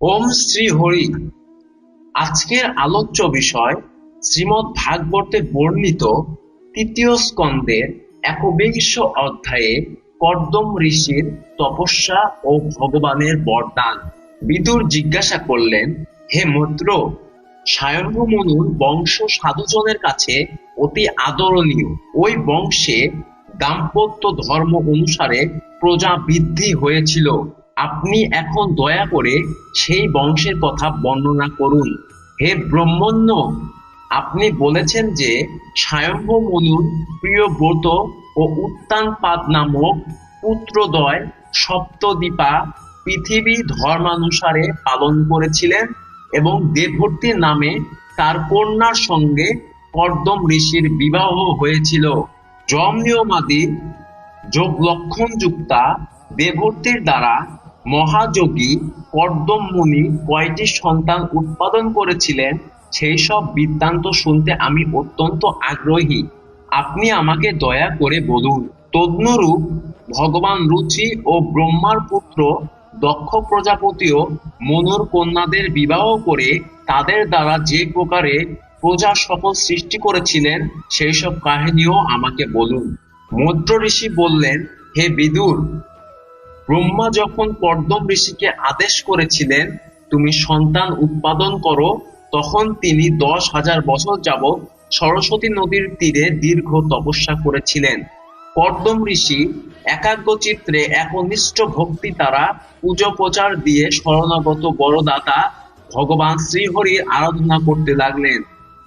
ওম শ্রী হরি। আজকের আলোচ্য বিষয় শ্রীমদ্ ভাগবতে বর্ণিত তৃতীয় স্কন্দের একবিংশ অধ্যায়ে কর্দম ঋষির তপস্যা ও ভগবানের বরদান। বিদুর জিজ্ঞাসা করলেন, হে মৈত্র স্বয়ম্ভু মনুর বংশ সাধুজনের কাছে অতি আদরণীয়। ওই বংশে দাম্পত্য ধর্ম অনুসারে প্রজা বৃদ্ধি হয়েছিল। আপনি এখন দয়া করে সেই বংশের কথা বর্ণনা করুন। হে ব্রহ্মণ্য, আপনি বলেছেন যে স্বয়ম্ভ মনুর প্রিয় ব্রত ও উত্তানপাদ নামক পুত্রদ্বয় সপ্তদীপা পৃথিবী ধর্মানুসারে পালন করেছিলেন এবং দেবভর্তি নামে তার কন্যার সঙ্গে কর্দম ঋষির বিবাহ হয়েছিল। যম নিয়মাদি যোগ লক্ষণ যুক্তা দেবর্তির দ্বারা মহাযোগী কর্দম মুনি কয়টি সন্তান উৎপাদন করেছিলেন, সেই সব বৃত্তান্ত শুনতে আমি অত্যন্ত আগ্রহী। আপনি আমাকে দয়া করে বলুন। তদ্নুরূপ ভগবান রুচি ও ব্রহ্মার পুত্র দক্ষ প্রজাপতিও মনুর কন্যাদের বিবাহ করে তাদের দ্বারা যে প্রকারে প্রজা সকল সৃষ্টি করেছিলেন, সেই সব কাহিনীও আমাকে বলুন। মদ্র ঋষি বললেন, হে বিদুর ব্রহ্মা যখন কর্দম ঋষিকে আদেশ করেছিলেন, তুমি সন্তান উৎপাদন করো, তখন তিনি দশ হাজার বছর যাবৎ সরস্বতী নদীর তীরে দীর্ঘ তপস্যা করেছিলেন। কর্দম ঋষি একাগ্রচিত্রে একনিষ্ঠ ভক্তি তারা পুজো প্রচার দিয়ে শরণাগত বড়দাতা ভগবান শ্রীহরির আরাধনা করতে লাগলেন।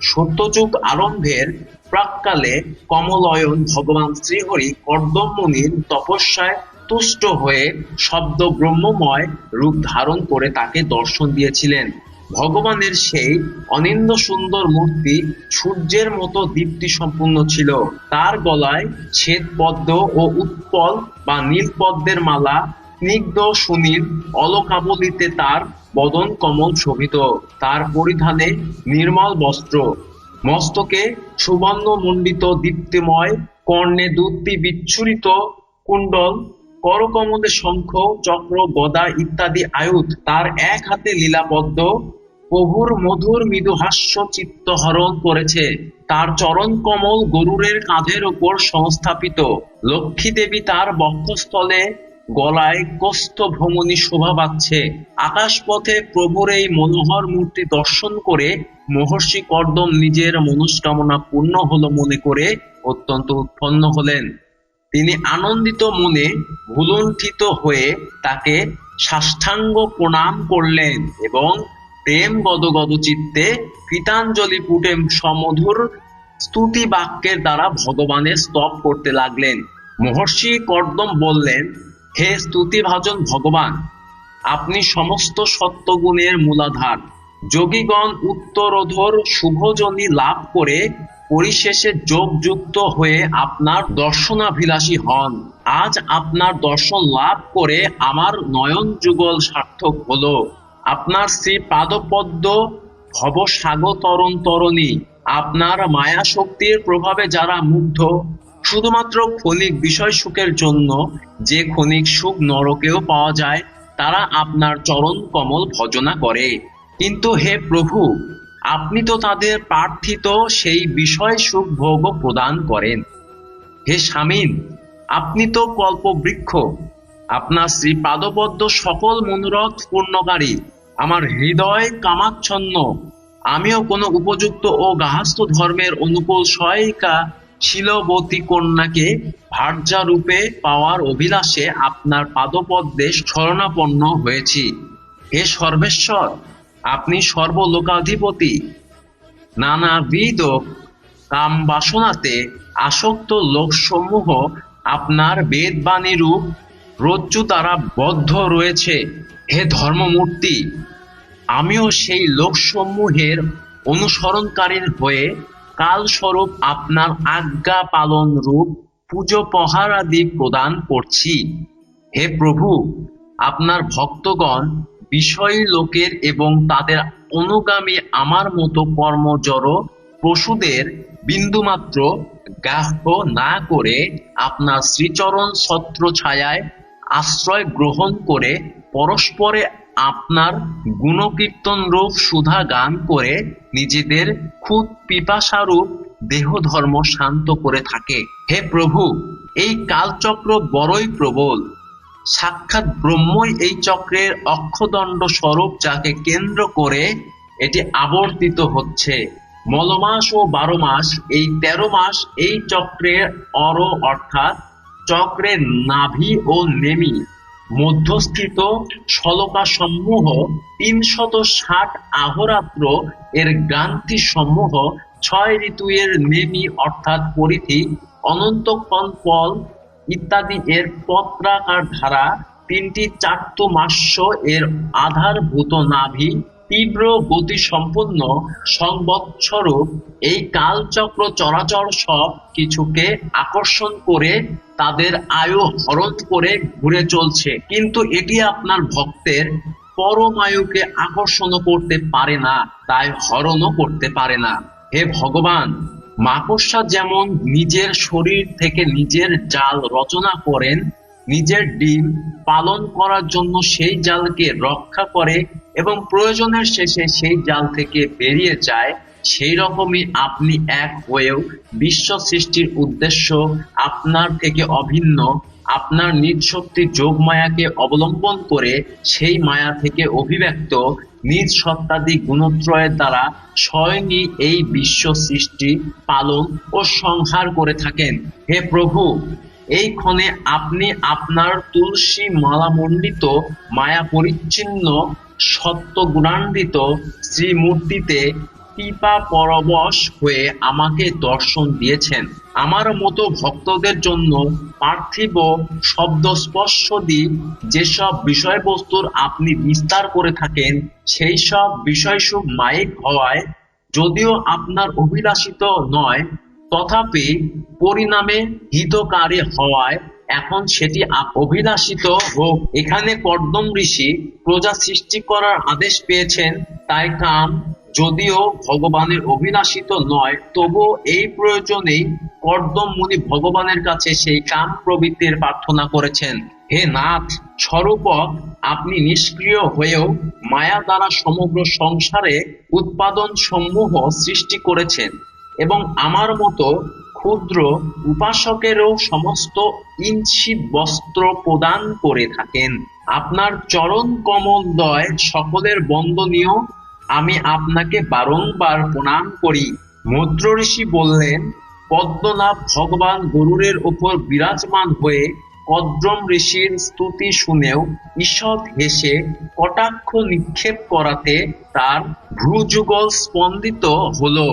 সত্যযুগ আরম্ভের প্রাককালে কমলয়ন ভগবান শ্রীহরি কর্দম মুনির তপস্যায় তুষ্ট হয়ে শব্দ ব্রহ্মময় রূপ ধারণ করে তাকে দর্শন দিয়েছিলেন। ভগবানের সেই অনিন্দ সুন্দর মূর্তি সূর্যের মতো দীপ্তি সম্পূর্ণ ছিল। তার গলায় শ্বেত পদ্ম ও উৎপল বা নীল পদ্মের মালা, স্নিগ্ধ সুনীল অলকাবলিতে তার বদন কমল শোভিত। তার পরিধানে নির্মল বস্ত্র। মস্তকে সুবর্ণ মণ্ডিত দীপ্তিময় কর্ণে দুটি বিচ্ছুরিত কুণ্ডল করকমলে শঙ্খ, চক্র, গদা ইত্যাদি আয়ুধ তার এক হাতে লীলাবদ্ধ প্রভুর মধুর মৃদুহাস্য চিত্তহরণ করেছে। তার চরণ কমল গরুরের কাঁধের ওপর সংস্থাপিত। লক্ষ্মী দেবী তার বক্ষস্থলে গলায় কস্ত ভ্রমণী শোভা পাচ্ছে আকাশপথে প্রভুর এই মনোহর মূর্তি দর্শন করে মহর্ষি কর্দম নিজের মনস্কামনা পূর্ণ হলো মনে করে অত্যন্ত উৎপন্ন হলেন। তিনি আনন্দিত মনে ভুলুণ্ঠিত হয়ে তাকে সাষ্টাঙ্গ প্রণাম করলেন এবং প্রেম গদগদ চিত্তে কৃতাঞ্জলি পুটে সমধুর স্তুতি বাক্যের দ্বারা ভগবানের স্তব করতে লাগলেন। মহর্ষি কর্দম বললেন, হে স্তুতিভাজন ভগবান, আপনি সমস্ত সত্যগুণের মূলাধার। যোগীগণ উত্তরোধর শুভজনী লাভ করে পরিশেষে যোগযুক্ত হয়ে আপনার দর্শনাভিলাষী হন। আজ আপনার দর্শন লাভ করে আমার নয়ন যুগল সার্থক হলো। আপনার শ্রী পাদপদ্ম ভবসাগতরণ তরণী আপনার মায়া শক্তির প্রভাবে যারা মুগ্ধ, শুধুমাত্র ক্ষণিক বিষয় সুখের জন্য, যে ক্ষণিক সুখ নরকেও পাওয়া যায়, তারা আপনার চরণ কমল ভজনা করে। কিন্তু হে প্রভু আপনি তো তাদের প্রার্থিত সেই বিষয় সুখ ভোগ প্রদান করেন। হে স্বামীন, আপনি তো কল্পবৃক্ষ। আপনার শ্রী পাদপদ্ম সকল মনোরথ পূর্ণকারী। আমার হৃদয় কামাচ্ছন্ন। আমিও কোনো উপযুক্ত ও গাহস্থ ধর্মের অনুকূল সহায়িকা শিলবতী কন্যাকে ভার্যা রূপে পাওয়ার অভিলাষে আপনার পাদপদ্মে শরণাপন্ন হয়েছি। হে সর্বেশ্বর আপনি সর্বলোকাধিপতি। নানাবিধ কাম বাসনাতে আসক্ত লোকসমূহ আপনার বেদবাণী রূপ রজ্জু দ্বারা বদ্ধ রয়েছে। হে ধর্মমূর্তি, আমিও সেই লোকসমূহের অনুসরণকারীর হয়ে কালস্বরূপ আপনার আজ্ঞা পালন রূপ পুজো পহারাদি প্রদান করছি। হে প্রভু, আপনার ভক্তগণ বিষয়ী লোকের এবং তাদের অনুগামী আমার মতো কর্মজড় পশুদের বিন্দুমাত্র গ্রাহ্য না করে আপনার শ্রীচরণ ছত্র ছায়ায় আশ্রয় গ্রহণ করে পরস্পরে আপনার গুণকীর্তন রূপ সুধা গান করে নিজেদের খুদ পিপাসারূপ দেহধর্ম শান্ত করে থাকে। হে প্রভু, এই কালচক্র বড়ই প্রবল। সাক্ষাৎ ব্রহ্মই এই চক্রের অক্ষদণ্ড স্বরূপ যাকে কেন্দ্র করে এটি আবর্তিত হচ্ছে। মলমাস ও বারো মাস, এই তেরো মাস এই চক্রের অর অর্থাৎ চক্রের নাভি ও নেমি, মধ্যস্থিত সলকা সমূহ তিনশত ষাট আহরাত্র এর গ্রান্থি সমূহ ছয় ঋতু এর নেমি অর্থাৎ পরিধি অনন্তক্ষণ পল ইত্যাদি এর পত্রাকার ধারা তিনটি চার্তুমাস্য এর আধারভূত নাভি তীব্র গতিসম্পন্ন সংবৎসরূপ। এই কালচক্র চরাচর সব কিছুকে আকর্ষণ করে তাদের আয়ু হরণ করে ঘুরে চলছে। কিন্তু এটি আপনার ভক্তের পরমায়ুকে আকর্ষণ করতে পারে না, তাই হরণও করতে পারে না। হে ভগবান মাকড়সা যেমন নিজের শরীর থেকে নিজের জাল রচনা করেন, নিজের ডিম পালন করার জন্য সেই জালকে রক্ষা করে এবং প্রয়োজনের শেষে সেই জাল থেকে বেরিয়ে যায়, সেই রকমই আপনি এক হয়েও বিশ্ব সৃষ্টির উদ্দেশ্য আপনার থেকে অভিন্ন। আপনার নিজ শক্তি যোগ মায়াকে অবলম্বন করে সেই মায়া থেকে অভিব্যক্ত নিজ সত্তাদি গুণত্রয়ের দ্বারা স্বয়ংই এই বিশ্ব সৃষ্টি, পালন ও সংহার করে থাকেন। হে প্রভু, এই ক্ষণে আপনি আপনার তুলসী মালামণ্ডিত মায়া পরিচ্ছিন্ন, সত্য গুণান্বিত শ্রীমূর্তিতে কৃপা পরবশ হয়ে আমাকে দর্শন দিয়েছেন। আমার মতো ভক্তদের জন্য পার্থিব শব্দ স্পর্শ শব্দস্পর্শদি যেসব বিষয়বস্তুর আপনি বিস্তার করে থাকেন, সেই সব বিষয় বিষয়সুখ মাইক হওয়ায় যদিও আপনার অভিলাষিত নয়, তথাপি পরিণামে হিতকারী হওয়ায় এখন সেটি অভিলাষিত হোক। এখানে কর্দম ঋষি প্রজা সৃষ্টি করার আদেশ পেয়েছেন, তাই কাম যদিও ভগবানের অভিলাষিত নয়, তবুও এই প্রয়োজনেই কর্দম মুনি ভগবানের কাছে সেই কাম প্রবৃত্তির প্রার্থনা করেছেন, হে নাথ, স্বরূপক, আপনি নিষ্ক্রিয় হয়েও মায়া দ্বারা সমগ্র সংসারে উৎপাদন সমূহ সৃষ্টি করেছেন এবং আমার মতো ক্ষুদ্র উপাসকেরও সমস্ত ইঞ্চিত বস্ত্র প্রদান করে থাকেন। আপনার চরণ কমলদয় সকলের বন্দনীয় আমি আপনাকে বারংবার প্রণাম করি। মদ্র ঋষি বললেন, পদ্মনাভ ভগবান গরুরের উপর বিরাজমান হয়ে কদ্রম ঋষির স্তুতি শুনেও ঈষৎ হেসে কটাক্ষ নিক্ষেপ করাতে তার ভ্রুযুগল স্পন্দিত হলো।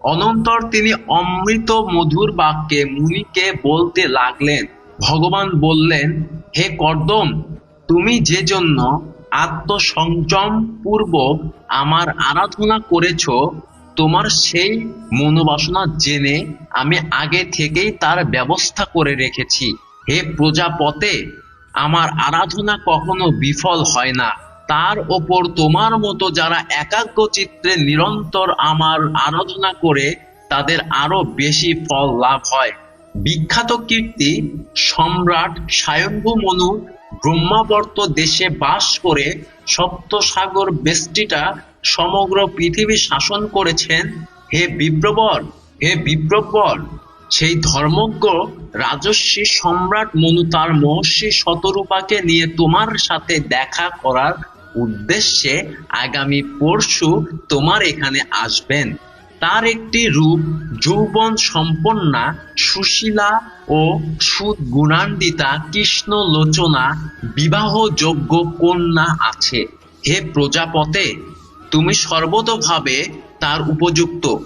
অনন্তর তিনি অমৃত মধুর বাক্যে মুনিকে বলতে লাগলেন, ভগবান বললেন, হে কর্দম, তুমি যে জন্য আত্মসংযম পূর্বক আমার আরাধনা করেছ, তোমার সেই মনোবাসনা জেনে আমি আগে থেকেই তার ব্যবস্থা করে রেখেছি। হে প্রজাপতে, আমার আরাধনা কখনো বিফল হয় না। তার ওপর তোমার মতো যারা একাগ্র চিত্রে নিরন্তর আমার আরাধনা করে, তাদের আরও বেশি ফল লাভ হয়। বিখ্যাত কীর্তি সম্রাট স্বয়ম্ভু মনু ব্রহ্মাবর্ত দেশে বাস করে সপ্তসাগর বেষ্টিটা সমগ্র পৃথিবী শাসন করেছেন হে বিব্রবর হে বিব্রবর সেই ধর্মজ্ঞ রাজস্বী সম্রাট মনু তার মহর্ষি শতরূপাকে নিয়ে তোমার সাথে দেখা করার উদ্দেশ্যে আগামী পরশু তোমার এখানে আসবেন। তার একটি রূপ যৌবন সম্পন্না, সুশীলা ও সুদগুণান্বিতা কৃষ্ণ লোচনা, বিবাহযোগ্য কন্যা আছে। হে প্রজাপতে, তুমি সর্বতোভাবে তার উপযুক্ত।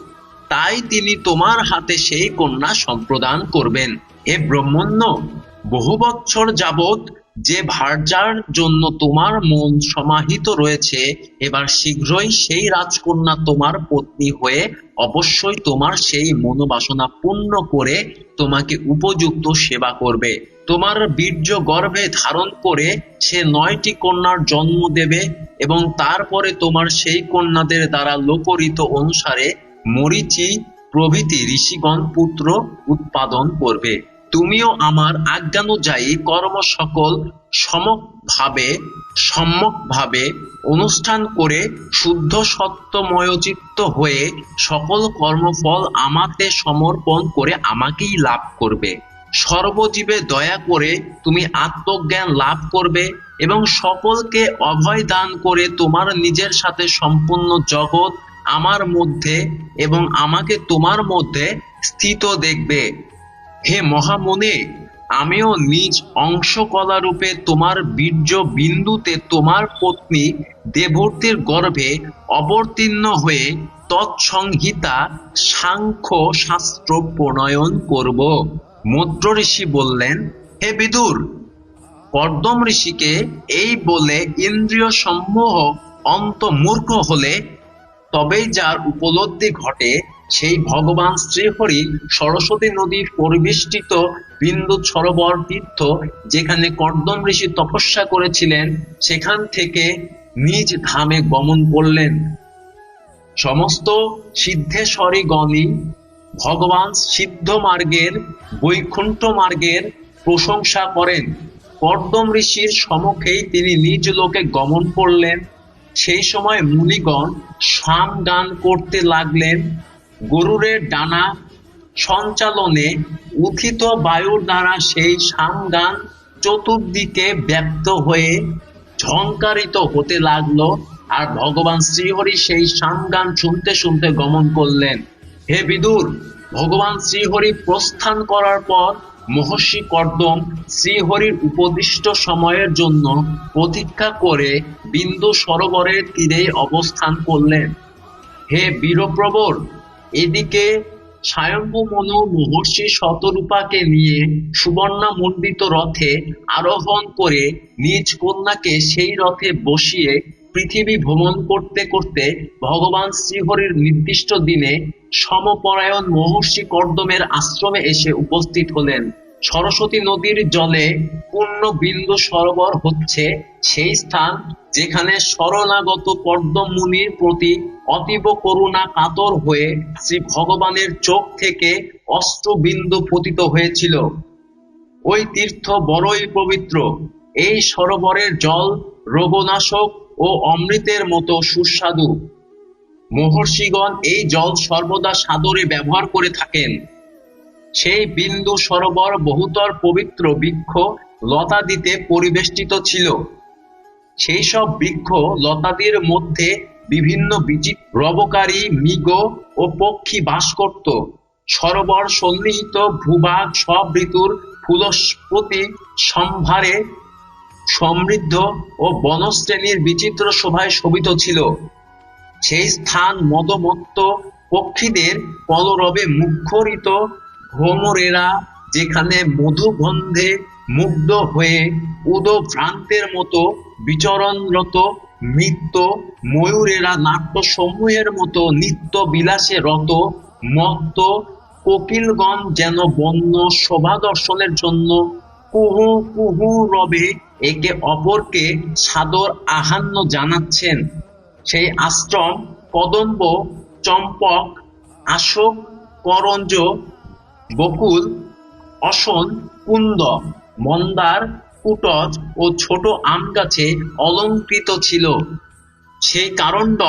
তাই তিনি তোমার হাতে সেই কন্যা সম্প্রদান করবেন। হে ব্রহ্মণ্য, বহু বৎসর যাবৎ যে ভার্যার জন্য তোমার মন সমাহিত রয়েছে, এবার শীঘ্রই সেই রাজকন্যা তোমার পত্নী হয়ে অবশ্যই তোমার সেই মনোবাসনা পূর্ণ করে তোমাকে উপযুক্ত সেবা করবে। তোমার বীর্য গর্ভে ধারণ করে সে নয়টি কন্যার জন্ম দেবে এবং তারপরে তোমার সেই কন্যাদের দ্বারা লোকরিত অনুসারে মরিচি প্রভৃতি ঋষিগণ পুত্র উৎপাদন করবে। তুমিও আমার আজ্ঞানুযায়ী কর্ম সকল সমভাবে সম্যকভাবে অনুষ্ঠান করে শুদ্ধ সত্যময়চিত্ত হয়ে সকল কর্মফল আমাতে সমর্পণ করে আমাকেই লাভ করবে। সর্বজীবে দয়া করে তুমি আত্মজ্ঞান লাভ করবে এবং সকলকে অভয় দান করে তোমার নিজের সাথে সম্পূর্ণ জগৎ আমার মধ্যে এবং আমাকে তোমার মধ্যে স্থিত দেখবে। হে মহামনে, আমিও নিজ অংশকলা রূপে তোমার বীর্য বিন্দুতে তোমার পত্নী দেবর্তির গর্ভে অবতীর্ণ হয়ে তৎসংহিতা সাংখ্য শাস্ত্র প্রণয়ন করব। মদ্র ঋষি বললেন, হে বিদুর কর্দম ঋষিকে এই বলে ইন্দ্রিয় সমূহ অন্তমূর্খ হলে তবেই যার উপলব্ধি ঘটে সেই ভগবান শ্রীহরি সরস্বতী নদীর পরিবেষ্টিত বিন্দু সরোবর তীর্থ যেখানে কর্দম ঋষি তপস্যা করেছিলেন, সেখান থেকে নিজ ধামে গমন করলেন। সমস্ত সিদ্ধেশ্বরীগণই ভগবান সিদ্ধ মার্গের, বৈকুণ্ঠ মার্গের প্রশংসা করেন। কর্দম ঋষির সমক্ষেই তিনি নিজ লোকে গমন করলেন। সেই সময় মুনিগণ সাম গান করতে লাগলেন। গরুরের ডানা সঞ্চালনে উথিত বায়ুর দ্বারা সেই সাম গান চতুর্দিকে ব্যক্ত হয়ে ঝংকারিত হতে লাগল আর ভগবান শ্রীহরি সেই সাম গান শুনতে শুনতে গমন করলেন, হে বিদুর, ভগবান শ্রীহরি প্রস্থান করার পর মহর্ষি কর্দম শ্রীহরির উপদিষ্ট সময়ের জন্য প্রতীক্ষা করে বিন্দু সরোবরের তীরে অবস্থান করলেন। হে বীরপ্রবর এদিকে স্বয়ম্ভু মন মহর্ষি শতরূপাকে নিয়ে সুবর্ণা মন্ডিত রথে আরোহণ করে নিজ কন্যাকে সেই রথে বসিয়ে পৃথিবী ভ্রমণ করতে করতে ভগবান শ্রীহরির নির্দিষ্ট দিনে সমপরায়ণ মহর্ষি কর্দমের আশ্রমে এসে উপস্থিত হলেন। সরস্বতী নদীর জলে পূর্ণ বিন্দু সরোবর হচ্ছে সেই স্থান যেখানে শরণাগত কর্দম মুনির প্রতি অতীব করুণা কাতর হয়ে শ্রী ভগবানের চোখ থেকে অষ্টবিন্দু পতিত হয়েছিল। ওই তীর্থ বড়ই পবিত্র। এই সরোবরের জল রোগনাশক ও অমৃতের মতো সুস্বাদু। মহর্ষিগণ এই জল সর্বদা সাদরে ব্যবহার করে থাকেন। সেই বিন্দু সরোবর বহুতর পবিত্র বৃক্ষ লতাদিতে পরিবেষ্টিত ছিল। সেই সব বৃক্ষ লতাদির মধ্যে বিভিন্ন বিচিত্র রবকারী মৃগ ও পক্ষী বাস করত। সরোবর সন্নিহিত ভূভাগ সব ঋতুর ফুলস্পতি সম্ভারে সমৃদ্ধ ও বনশ্রেণীর বিচিত্র শোভায় শোভিত ছিল। সেই স্থান মদমত্ত পক্ষীদের কলরবে মুখরিত ভ্রমরেরা যেখানে মধুগন্ধে মুগ্ধ হয়ে উদভ্রান্তের মতো বিচরণরত নৃত্য ময়ূরেরা নাট্য সমূহের মতো নিত্য বিলাসে রত মত্ত কোকিলগণ যেন বন্য শোভা দর্শনের জন্য কুহু কুহু রবে একে অপরকে সাদর আহান্য জানাচ্ছেন। সেই আশ্রম কদম্ব, চম্পক আশোক করঞ্জ বকুল, অসন, কুন্দ, মন্দার, কুটজ ও ছোট আম গাছে অলঙ্কৃত ছিল। সেই কারণ্ড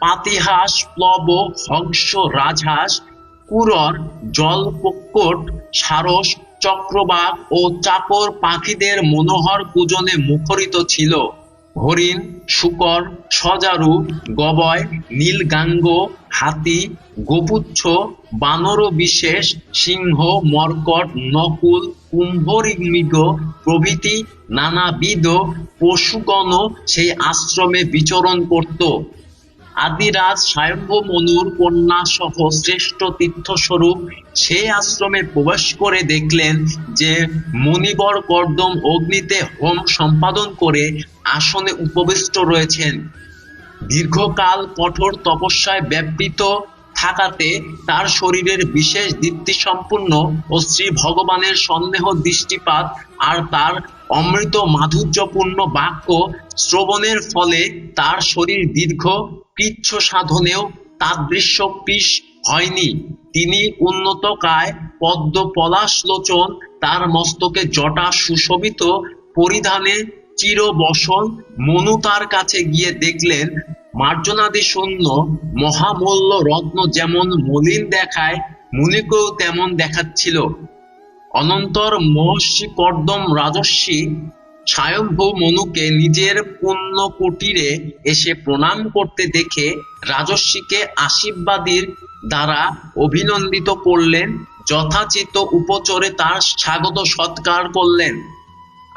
পাতিহাস, প্লব, হংস, রাজহাঁস, কুরর, জলপক্কট, সারস, চক্রবাক ও চাকর পাখিদের মনোহর পূজনে মুখরিত ছিল। হরিণ, শূকর, সজারু, গবয়, নীলগাঙ্গ, হাতি, গোপুচ্ছ বানর বিশেষ সিংহ, মর্কট, নকুল কুম্ভমৃগ প্রভৃতি নানাবিধ পশুগণও সেই আশ্রমে বিচরণ করত। আদিরাজ স্বয়ম্ভু মনুর কন্যা সহ শ্রেষ্ঠ তীর্থস্বরূপ সেই আশ্রমে প্রবেশ করে দেখলেন যে মণিবর কর্দম অগ্নিতে হোম সম্পাদন করে আসনে উপবিষ্ট রয়েছেন। দীর্ঘকাল কঠোর তপস্যায় ব্যাপৃত থাকাতে তার শরীরের বিশেষ দীপ্তিসম্পন্ন ও শ্রী ভগবানের সন্দেহ দৃষ্টিপাত আর তার অমৃত মাধুর্যপূর্ণ বাক্য শ্রবণের ফলে তার শরীর দীর্ঘ কৃচ্ছ সাধনেও তাদৃশ্য পিস হয়নি। তিনি উন্নতকায় পদ্ম পলাশ লোচন তার মস্তকে জটা সুশোভিত পরিধানে চিরবসন মনু তার কাছে গিয়ে দেখলেন, মার্জনাদি শূন্য মহামূল্য রত্ন যেমন মলিন দেখায়, মুনিকেও তেমন দেখাচ্ছিল। অনন্তর মহর্ষি কর্দম রাজস্বী স্বয়ংভূ মনুকে নিজের পুণ্য কুটিরে এসে প্রণাম করতে দেখে রাজস্বীকে আশীর্বাদীর দ্বারা অভিনন্দিত করলেন, যথাচিত উপচরে তার স্বাগত সৎকার করলেন।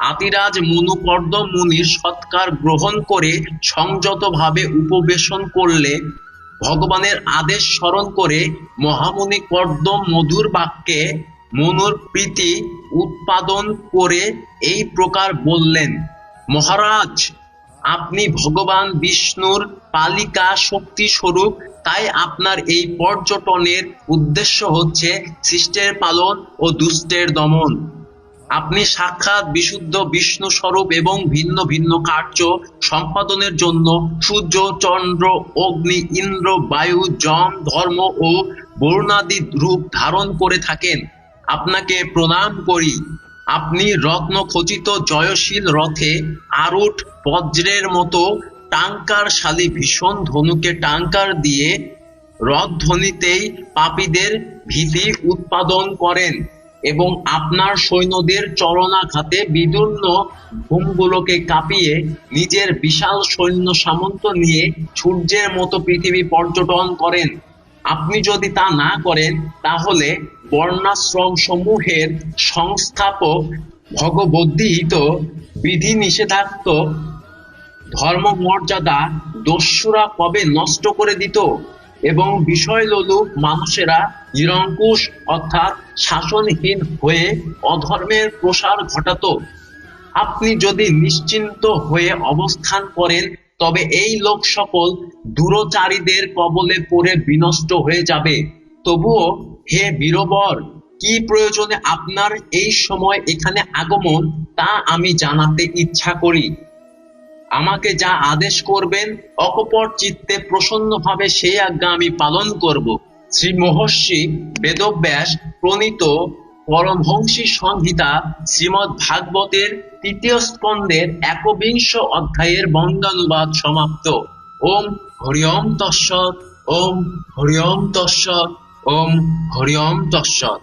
আতিরাজ মনু কর্দম মুনির সৎকার গ্রহণ করে সংযতভাবে উপবেশন করলে ভগবানের আদেশ স্মরণ করে মহামুনি কর্দম মধুর বাক্যে মনুর প্রীতি উৎপাদন করে এই প্রকার বললেন, মহারাজ, আপনি ভগবান বিষ্ণুর পালিকা শক্তি স্বরূপ, তাই আপনার এই পর্যটনের উদ্দেশ্য হচ্ছে সৃষ্টের পালন ও দুষ্টের দমন। আপনি সাক্ষাৎ বিশুদ্ধ বিষ্ণু স্বরূপ এবং ভিন্ন ভিন্ন কার্য সম্পাদনের জন্য সূর্য, চন্দ্র, অগ্নি, ইন্দ্র, বায়ু যম ধর্ম ও বর্ণাদি রূপ ধারণ করে থাকেন। আপনাকে প্রণাম করি। আপনি রত্ন খচিত জয়শীল রথে আরুঠ বজ্রের মতো টাঙ্কারশালী ভীষণ ধনুকে টাঙ্কার দিয়ে রথ ধ্বনিতেই পাপীদের ভীতি উৎপাদন করেন। এবং আপনার সৈন্যদের চরণাঘাতে বিদীর্ণ ভূমগুলোকে কাঁপিয়ে নিজের বিশাল সৈন্য সামন্ত নিয়ে সূর্যের মতো পৃথিবী পর্যটন করেন। আপনি যদি তা না করেন, তাহলে বর্ণাশ্রম সমূহের সংস্থাপক ভগবদ্গীত বিধি নিষেধাক্ত ধর্মমর্যাদা দস্যুরা কবে নষ্ট করে দিত? এবং বিষয়লোলুপ মানুষেরা নিরঙ্কুশ অর্থাৎ শাসনহীন হয়ে অধর্মের প্রসার ঘটাতো। আপনি যদি নিশ্চিন্ত হয়ে অবস্থান করেন, তবে এই লোক সকল দুরচারীদের কবলে পড়ে বিনষ্ট হয়ে যাবে। তবুও, হে বীরবর, কি প্রয়োজনে আপনার এই সময় এখানে আগমন, তা আমি জানাতে ইচ্ছা করি। আমাকে যা আদেশ করবেন, অকপট চিত্তে প্রসন্নভাবে সেই আজ্ঞা আমি পালন করব। শ্রী মহর্ষি বেদব্যাস প্রণীত পরমহংসী সংহিতা শ্রীমৎ ভাগবতের তৃতীয় স্কন্দের একবিংশ অধ্যায়ের বঙ্গানুবাদ সমাপ্ত। ওম হরিওম তৎসৎ, ওম হরিওম তৎসৎ, ওম হরিওম তৎসৎ।